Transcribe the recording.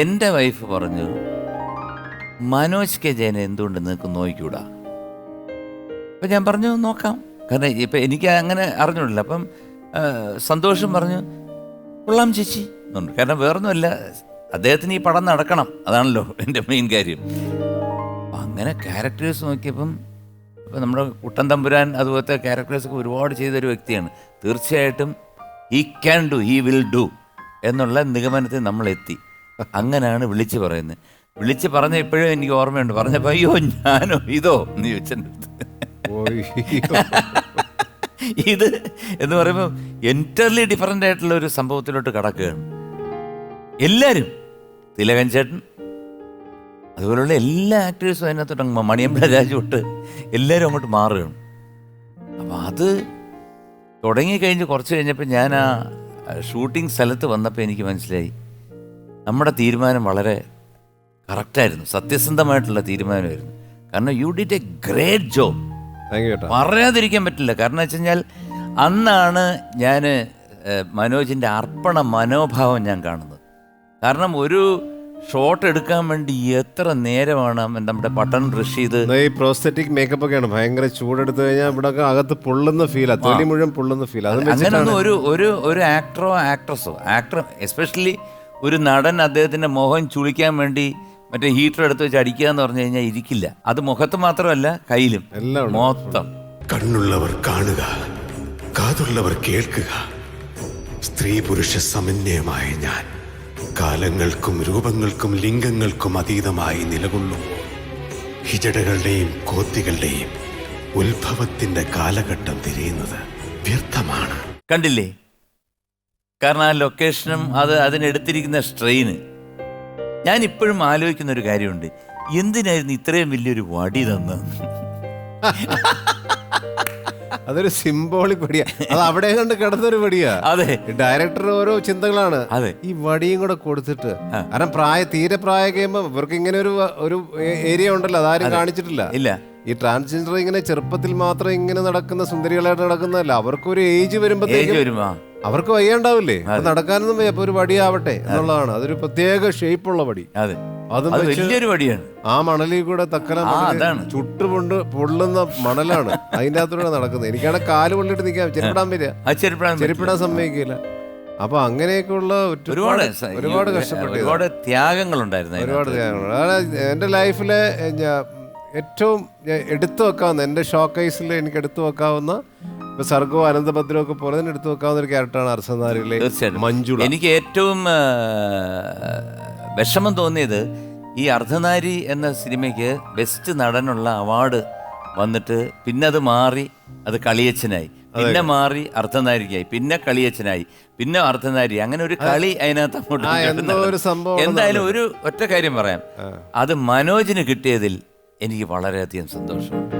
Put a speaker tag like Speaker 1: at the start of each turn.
Speaker 1: എന്റെ വൈഫ് പറഞ്ഞു മനോജ് കെ ജയനെ എന്തുകൊണ്ട് നിങ്ങൾക്ക് നോക്കിക്കൂടാ അപ്പം ഞാൻ പറഞ്ഞു നോക്കാം. കാരണം ഇപ്പം എനിക്ക് അങ്ങനെ അറിഞ്ഞിട്ടില്ല അപ്പം സന്തോഷം പറഞ്ഞു കൊള്ളാം ചേച്ചി. എന്നുണ്ട്. കാരണം വേറൊന്നുമല്ല അദ്ദേഹത്തിന് ഈ പടം നടക്കണം. അതാണല്ലോ എന്റെ മെയിൻ കാര്യം. അപ്പം അങ്ങനെ ക്യാരക്ടേഴ്സ് നോക്കിയപ്പം ഇപ്പം നമ്മുടെ കുട്ടൻ തമ്പുരാൻ അതുപോലത്തെ ക്യാരക്ടേഴ്സൊക്കെ ഒരുപാട് ചെയ്തൊരു വ്യക്തിയാണ്. തീർച്ചയായിട്ടും he can do he will do എന്നുള്ള നിഗമനത്തിൽ നമ്മൾ എത്തി അങ്ങനെയാണ് വിളിച്ച് പറയുന്നത്. വിളിച്ച് പറഞ്ഞ ഇപ്പോഴും എനിക്ക് ഓർമ്മയുണ്ട്. പറഞ്ഞപ്പോൾ അയ്യോ ഞാനോ ഇതോ? നീ
Speaker 2: ചോദിച്ചെന്റെ
Speaker 1: ഇത് എന്ന് പറയുമ്പോൾ എന്റർലി ഡിഫറെന്റ് ആയിട്ടുള്ള ഒരു സംഭവത്തിലോട്ട് കടക്കുകയാണ്. എല്ലാവരും തിലകൻ ചേട്ടൻ അതുപോലുള്ള എല്ലാ ആക്ടേഴ്സും അതിനകത്തോട്ട് അങ്ങ് മണിയമ്പള രാജു തൊട്ട് എല്ലാവരും അങ്ങോട്ട് മാറുകയാണ്. അപ്പം അത് തുടങ്ങിക്കഴിഞ്ഞ് കുറച്ച് കഴിഞ്ഞപ്പോൾ ഞാൻ ആ ഷൂട്ടിംഗ് സ്ഥലത്ത് വന്നപ്പോൾ എനിക്ക് മനസ്സിലായി. നമ്മുടെ തീരുമാനം വളരെ കറക്റ്റായിരുന്നു സത്യസന്ധമായിട്ടുള്ള തീരുമാനമായിരുന്നു. കാരണം you did a great job പറയാതിരിക്കാൻ പറ്റില്ല. കാരണം വെച്ച് കഴിഞ്ഞാൽ അന്നാണ് ഞാൻ മനോജിന്റെ അർപ്പണ മനോഭാവം ഞാൻ കാണുന്നത്. കാരണം ഒരു ഷോട്ട് എടുക്കാൻ വേണ്ടി എത്ര നേരമാണ് നമ്മുടെ പട്ടൺ റഷീദ്
Speaker 2: ഈ പ്രോസ്തറ്റിക് മേക്കപ്പ് ഒക്കെയാണ്. ഭയങ്കര ചൂടെടുത്ത് കഴിഞ്ഞാൽ ഇവിടെ അകത്ത് പൊള്ളുന്ന ഫീൽ തൊലി മുഴുവൻ പൊള്ളുന്ന ഫീൽ വെച്ചിട്ടാണ്
Speaker 1: ഒരു ഒരു ഒരു ആക്ടറോ ആക്ട്രസോ ആക്ടർ എസ്പെഷ്യലി ഒരു നടൻ അദ്ദേഹത്തിന്റെ മുഖം ചുളിക്കാൻ വേണ്ടി മറ്റേ ഹീറ്റർ എടുത്ത് വെച്ച് അടിക്കുക എന്ന് പറഞ്ഞു കഴിഞ്ഞാൽ ഇരിക്കില്ല. അത് മുഖത്ത് മാത്രമല്ല കയ്യിലും. മൊത്തം.
Speaker 3: കണ്ണുള്ളവർ കാണുക കാതുള്ളവർ കേൾക്കുക. സ്ത്രീ പുരുഷ സമന്വയമായ ഞാൻ കാലങ്ങൾക്കും രൂപങ്ങൾക്കും ലിംഗങ്ങൾക്കും അതീതമായി നിലകൊള്ളുമ്പോൾ ഹിജടകളുടെയും കോത്തികളുടെയും ഉത്ഭവത്തിന്റെ കാലഘട്ടം തിരിയുന്നത് വ്യർത്ഥമാണ്.
Speaker 1: കണ്ടില്ലേ? കാരണം ആ ലൊക്കേഷനും അത് അതിനെടുത്തിരിക്കുന്ന സ്ട്രെയിന് ഞാൻ ഇപ്പോഴും ആലോചിക്കുന്ന ഒരു കാര്യമുണ്ട്. എന്തിനായിരുന്നു ഇത്രയും വലിയൊരു വടി തന്നത്
Speaker 2: അതൊരു സിംബോളിക് വടിയാ. അത് അവിടെ കണ്ട് കിടന്നൊരു വടിയാ.
Speaker 1: അതെ.
Speaker 2: ഡയറക്ടർ ഓരോ ചിന്തകളാണ്.
Speaker 1: അതെ.
Speaker 2: ഈ വടിയും കൂടെ കൊടുത്തിട്ട്. കാരണം പ്രായ തീരെ പ്രായ കഴിയുമ്പോ ഇവർക്ക് ഇങ്ങനെ ഒരു ഒരു ഏരിയ ഉണ്ടല്ലോ അതാരും കാണിച്ചിട്ടില്ല.
Speaker 1: ഇല്ല.
Speaker 2: ഈ ട്രാൻസ്ജെൻഡർ ഇങ്ങനെ ചെറുപ്പത്തിൽ മാത്രം ഇങ്ങനെ നടക്കുന്ന സുന്ദരികളായിട്ട് നടക്കുന്നതല്ല. അവർക്ക് ഒരു ഏജ്
Speaker 1: ഏജ്
Speaker 2: വരുമ്പോഴത്തേക്കും
Speaker 1: വരുമാ
Speaker 2: അവർക്ക് വയ്യണ്ടാവില്ലേ? നടക്കാനൊന്നും വയ്യ. ഒരു ഒരു ആവട്ടെ എന്നുള്ളതാണ്. അതൊരു പ്രത്യേക ഷേപ്പുള്ള വടി.
Speaker 1: അതെ.
Speaker 2: അതും
Speaker 1: വലിയൊരു വടിയാണ്.
Speaker 2: ആ മണലിൽ കൂടെ തക്കല
Speaker 1: ആ,
Speaker 2: ചുട്ടുപൊണ്ട് പൊള്ളുന്ന മണലാണ് അതിന്റെ അകത്തൂടെ നടക്കുന്നത്. എനിക്കാണ് കാൽ പൊള്ളിട്ട് നിൽക്കാൻ ചെരുപ്പിടാൻ വരിക
Speaker 1: ചെരുപ്പിടാൻ
Speaker 2: സമ്മതിക്കില്ല. അപ്പൊ അങ്ങനെയൊക്കെയുള്ള
Speaker 1: ഒരുപാട്
Speaker 2: ഒരുപാട് കഷ്ടപ്പെട്ടു
Speaker 1: ഒരുപാട് ത്യാഗങ്ങളുണ്ടായിരുന്നു
Speaker 2: ഒരുപാട് ത്യാഗങ്ങൾ. അതാണ് എന്റെ ലൈഫിലെ ഏറ്റവും എടുത്തു വെക്കാവുന്ന എന്റെ ഷോക്കേസിൽ എനിക്ക് എടുത്തു വെക്കാവുന്ന ഇപ്പൊ സർഗവും അനന്തഭദ്രവും ഒക്കെ പോലെ തന്നെ എടുത്തു വെക്കാവുന്ന ഒരു ക്യാരക്ടറാണ് അർസനാരിലെ
Speaker 1: മഞ്ജു
Speaker 2: മഞ്ജുള.
Speaker 1: എനിക്ക് ഏറ്റവും വിഷമം തോന്നിയത് ഈ അർദ്ധനാരി എന്ന സിനിമയ്ക്ക് ബെസ്റ്റ് നടനുള്ള അവാർഡ് വന്നിട്ട് പിന്നെ അത് മാറി അത് കളിയച്ഛനായി. പിന്നെ മാറി അർദ്ധനാരിക്കായി പിന്നെ കളിയച്ഛനായി. പിന്നെ അർദ്ധനാരി അങ്ങനെ ഒരു കളി അതിനകത്ത് അങ്ങോട്ട് എന്തായാലും ഒരു ഒറ്റ കാര്യം പറയാം. അത് മനോജിന് കിട്ടിയതിൽ എനിക്ക് വളരെയധികം സന്തോഷമുണ്ട്